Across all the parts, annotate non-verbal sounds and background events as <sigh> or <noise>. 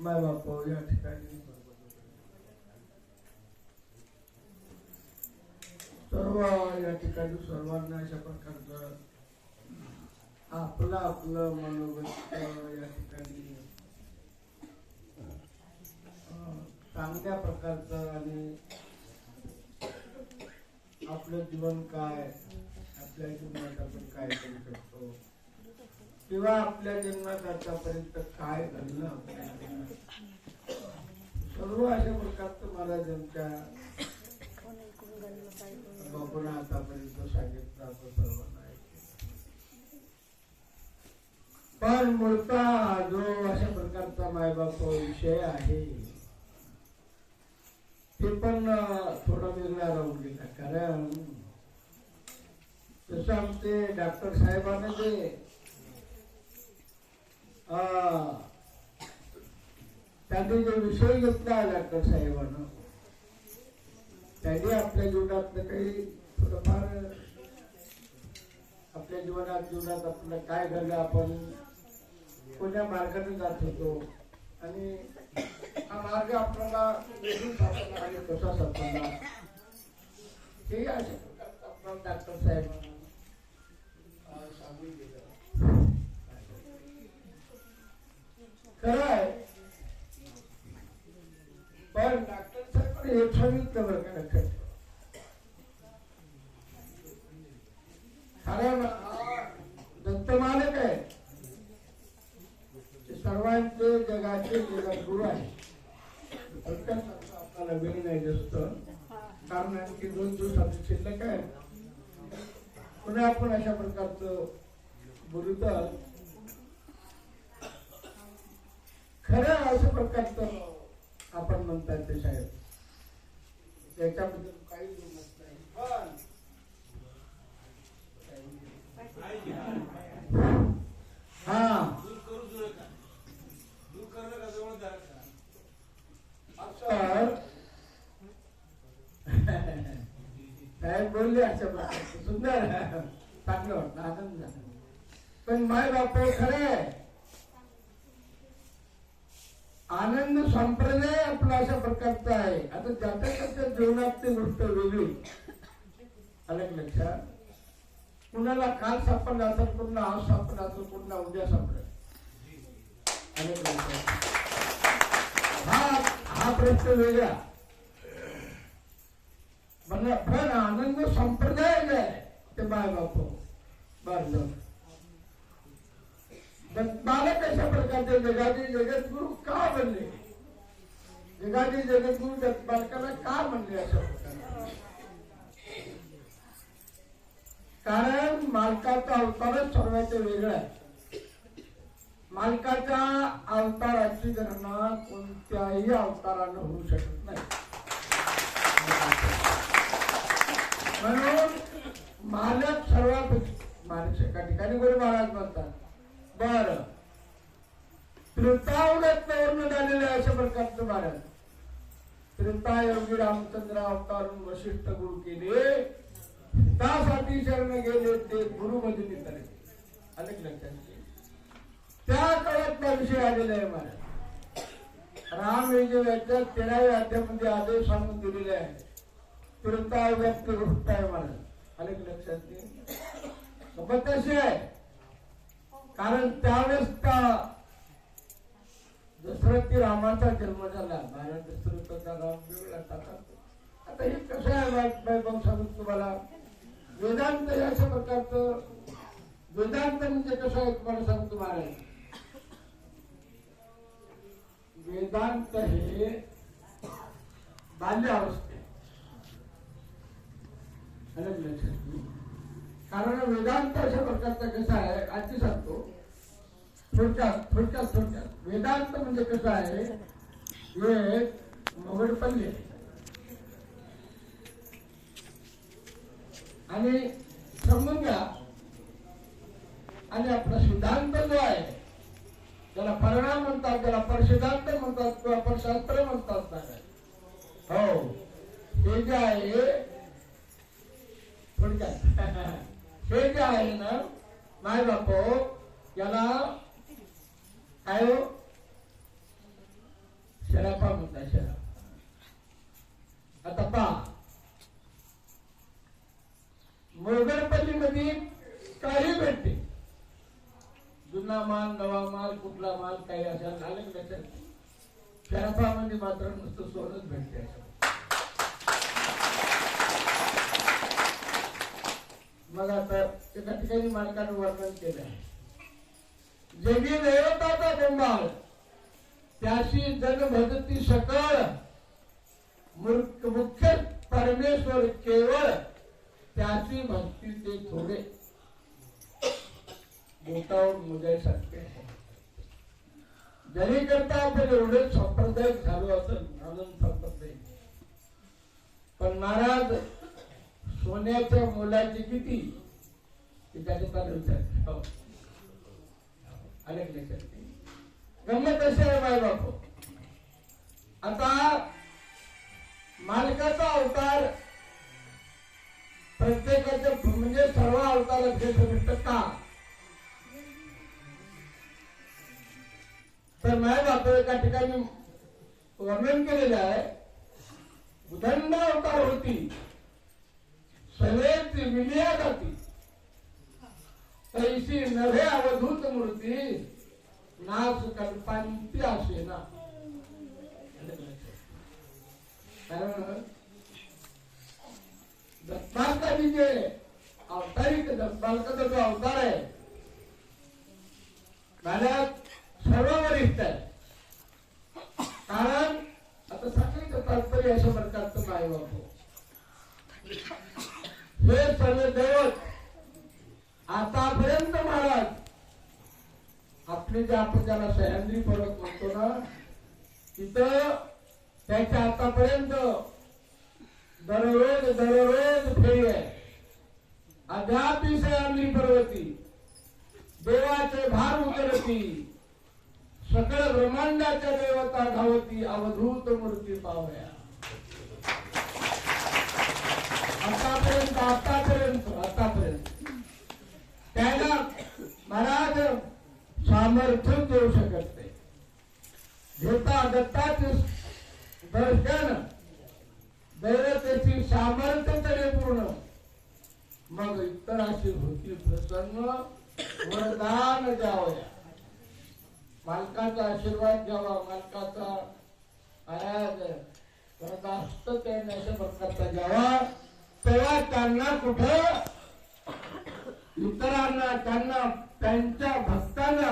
माय बाप हो, या ठिकाणी. सर्व या ठिकाणी सर्वांना अशा प्रकारचं आपलं आपलं मनोगत या ठिकाणी चांगल्या प्रकारचं आणि आपलं जीवन काय आपल्या जीवनात आपण काय करू शकतो? किंवा आपल्या जन्मात आतापर्यंत काय घडलं सर्व अशा प्रकारचं मला ज्यांच्या बापून आतापर्यंत सांगितलं असं सर्वांना ऐकलं. पण मूळचा जो अशा प्रकारचा मायबाप विषय आहे ते पण थोडा वेगळा राहून गेला कारण जसं आमचे डॉक्टर साहेबांना जे त्यांनी जो विषय घेतला डॉक्टर साहेबांना त्यांनी आपल्या जीवनातलं काही थोडंफार आपल्या जीवनात जीवनात आपलं काय घडलं आपण कोणत्या मार्गाने जात होतो? आणि हा मार्ग आपल्याला कसा सापडला? हे अशा डॉक्टर साहेबांना जगाचे जगद्गुरु आहे आपल्याला वेळ नाही जास्त कारण आणखी दोन दिवसाचे शिल्लक आहे पुन्हा आपण अशा प्रकारचं बोलू तर खरं अशा प्रकारचं आपण म्हणताय ते साहेब त्याच्याबद्दल काही नाही. पण हा दूर करूच नका दूर करू नका जवळ जा नका. असं साहेब अशा प्रकारचं सुंदर चांगलं वाटलं आनंद झाला. पण माय बाप हो, खरं आहे. आनंद संप्रदाय आपला अशा प्रकारचा आहे. आता त्याच्या त्याच्या जीवनातली गोष्ट वेगळी. अलग लक्षात? कुणाला काल सापडला असेल कुणाला आज सापडला असेल कुणाला उद्या सापडेल. आलं लक्षात? हा हा प्रश्न वेगळा. पण पण आनंद संप्रदाय आहे ते बाय बाप मला कशा प्रकारचे जगाचे जगद्गुरु का बनले जगाचे जगद्गुरु जगपालकाला का म्हणले अशा प्रकारे कारण मालकाचा अवतारच सर्वात वेगळा आहे मालकाच्या अवताराची गणना कोणत्याही अवतारानं होऊ शकत नाही म्हणून मालक सर्वात मालक एका ठिकाणी गुरु महाराज म्हणतात. बर. त्रितावडत्न झालेले अशा प्रकारचं महाराज त्रितायोगी रामचंद्र अवतारून वशिष्ठ गुरु केले. त्यासाठी शरण गेले ते गुरु मध्ये निघाले अनेक लक्षात घे. त्या काळातला विषय आलेला आहे महाराज राम यजुर्वेदाच्या तेराव्या अध्यामध्ये आदेश सांगून दिलेले आहे. त्रितायुगातली गोष्ट उठताय मला अनेक लक्षात घे सोबत कशी आहे? कारण त्यावेळेस त्या दशरथी रामाचा जन्म झाला. महाराज दशरथाचा राम वेगळा आता हे कसं आहे वाट- वैभव सांगू तुम्हाला? वेदांत हे अशा प्रकारचं वेदांत म्हणजे कसं आहे तुम्हाला सांगतो महाराज वेदांत हे बाल्यावस्था अवस्थे आलं का लक्षात? कारण वेदांत अशा प्रकारचा कसा आहे आधी सांगतो. थोडक्यात थोडक्यात थोडक्यात. वेदांत म्हणजे कसं आहे हे मोगड आणि समजून घ्या. आणि आपला सिद्धांत जो आहे त्याला परिणाम म्हणतात त्याला परसिद्धांत म्हणतात किंवा परशास्त्र म्हणतात महाराज. हो. हे जे आहे थोडक्यात. <laughs> हे जे आहे ना माय बाप याला काय हो शरापा म्हणता शराप आता पा. मोगरपल्ली मध्ये काही भेटते. जुना माल नवा माल कुठला माल काही असा झालं त्याच्यात शरापामध्ये मात्र नुसतं सोनच भेटते. असं मग आता एका ठिकाणी मालकाने वर्णन केलं आहे. जगी देवताचा बोंबाळ त्याशी जन भजती सकळ मुख्य परमेश्वर केवळ त्याची भक्ती ते थोडे. बोटावर मुजायसारखे आहे. जरी करता आपण एवढे संप्रदायिक झालो असं आनंद संप्रदाय पण महाराज सोन्याच्या मोलाची किती? ते त्याच्यात विचार अनेक लक्षात? हो. गंमत अशी आहे माय बापू? आता मालकाचा अवतार प्रत्येकाच्या म्हणजे सर्व अवतारात घेत भेटत का? तर माय बापू एका ठिकाणी वर्णन केलेलं आहे उदंड अवतार होती. सवेत मिलिया जाती तैसी नव्हे अवधूत मूर्ती नाच कल्पांती असे ना कारण दत्तांची जे अवतारिक दत्तांचा जो अवतार आहे माझ्या सर्व वरिष्ठ आहे. कारण आता सांगायचं तात्पर्य अशा प्रकारचं काय वापर हे सर्व दैवत. आतापर्यंत महाराज आपले जे आपण ज्याला सह्याद्री पर्वत म्हणतो ना तिथं त्याच्या आतापर्यंत दररोज दररोज फेरी आहे. अद्यापी सह्याद्री पर्वती देवाचे भार उतरती सकळ ब्रह्मांडाच्या देवता धावती अवधूत मूर्ती पावया. आतापर्यंत आतापर्यंत आतापर्यंत. त्याला महाराज सामर्थ्य देऊ शकत नाही. घेता दत्ताच दर्शन दैवतेची सामर्थ्य तरी पूर्ण मग इतर अशी होती प्रसन्न वरदान द्यावया. मालकाचा आशीर्वाद घ्यावा मालकाचा महाराज वरदास्त त्यांनी अशा प्रकारचा घ्यावा. तेव्हा त्यांना कुठं? इतरांना त्यांना त्यांच्या भक्तांना.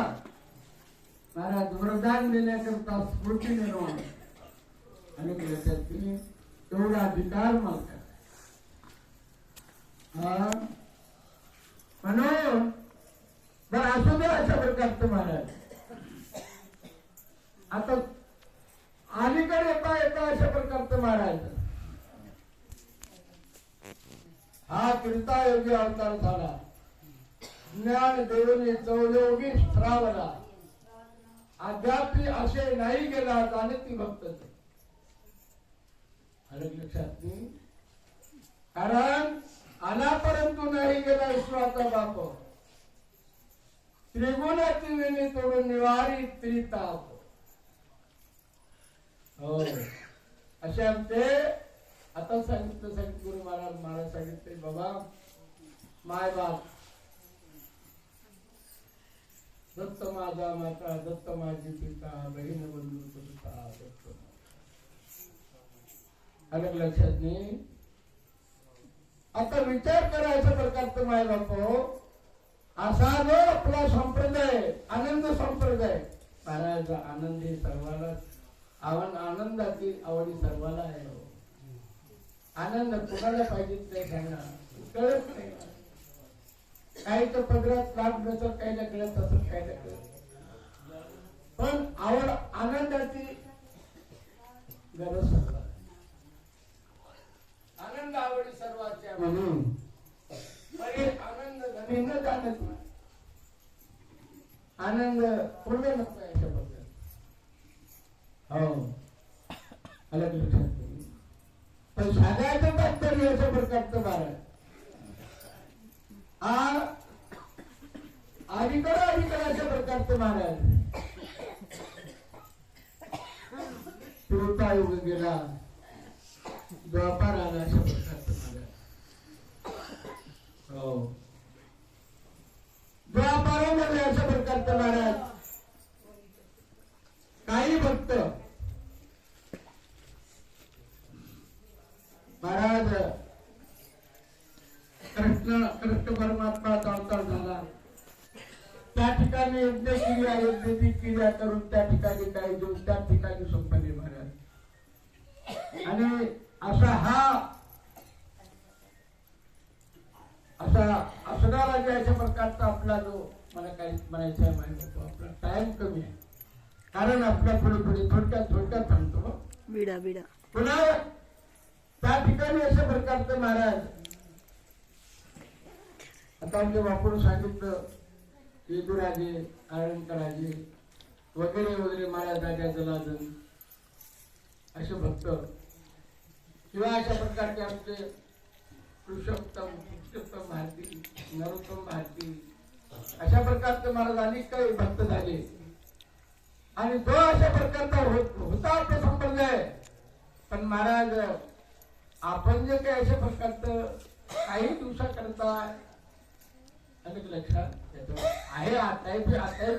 महाराज वरदान देण्याकरता स्फूर्ती निर्माण आणि त्याच्यातील तेवढा अधिकार मागतात हा? म्हणून बरं असू दे अशा प्रकारचं महाराज आता अलीकडे येता येता अशा प्रकारचं महाराज हा योगी अवतार झाला. ज्ञान देऊन चौयोगी श्रावला अद्यापी असे नाही गेला जाणे ती भक्त लक्षात कारण आला परंतु नाही गेला ईश्वराचा बाप. त्रिगुणाची वेणी तोडून निवारी त्रिताप. हो असे आमचे आता सांगितलं सांगितलं गुरु महाराज महाराज सांगितले बाबा माय बाप दत्त माझा माता दत्त माझी पिता बहीण बंधू सुता दत्त अलग लक्षात नाही आता विचार करायचा प्रकार प्रकारचं माय बाप हो. असा जो आपला संप्रदाय आनंद संप्रदाय महाराज आनंदी सर्वाला आवन आनंदातील आवडी सर्वाला आहे हो. आनंद कोणाला पाहिजे ते सांगा कळत नाही. काही तर पदरात लाभ नसत काही ना कळत असत काही ना कळत पण आवड आनंदाची गरज आनंद आवडी सर्वांच्या म्हणून आनंद घरी न जाणत नाही. आनंद पूर्ण नको याच्या बद्दल हो अलग लक्षात. पण सांगायचं तात्पर्य असं प्रकारचं महाराज अलीकडं अलीकडं अशा प्रकारचं महाराज तुरता योग गेला. व्यापार आला अशा प्रकारचं महाराज हो. व्यापारामध्ये अशा प्रकारचं महाराज काही भक्त महाराज कृष्ण कृष्ण परमात्मा अवतार झाला. त्या ठिकाणी यज्ञ क्रिया यज्ञ ती क्रिया करून त्या ठिकाणी काय देऊन त्या ठिकाणी संपले महाराज. आणि असा हा असा असणारा जे अशा प्रकारचा आपला जो मला काय म्हणायचं आहे माहिती आपला टाइम कमी आहे. कारण आपल्या पुढे पुढे थोडक्यात थोडक्यात सांगतो. बिडा बिडा पुन्हा त्या ठिकाणी अशा प्रकारचं महाराज. आता आमचे बापून सांगितलं येदुराजे आळंदराजे वगैरे वगैरे महाराज राजा जलाजन असे भक्त. किंवा अशा प्रकारचे आमचे पुरुषोत्तम पुरुषोत्तम भारती नरोत्तम भारती अशा प्रकारचे महाराज अनेक काही भक्त झाले. आणि तो अशा प्रकारचा होता आपला संप्रदाय. पण महाराज आपण जे काही अशा प्रकारचं काही दिवसाकरता अनेक लक्षात येतो आहे आता आता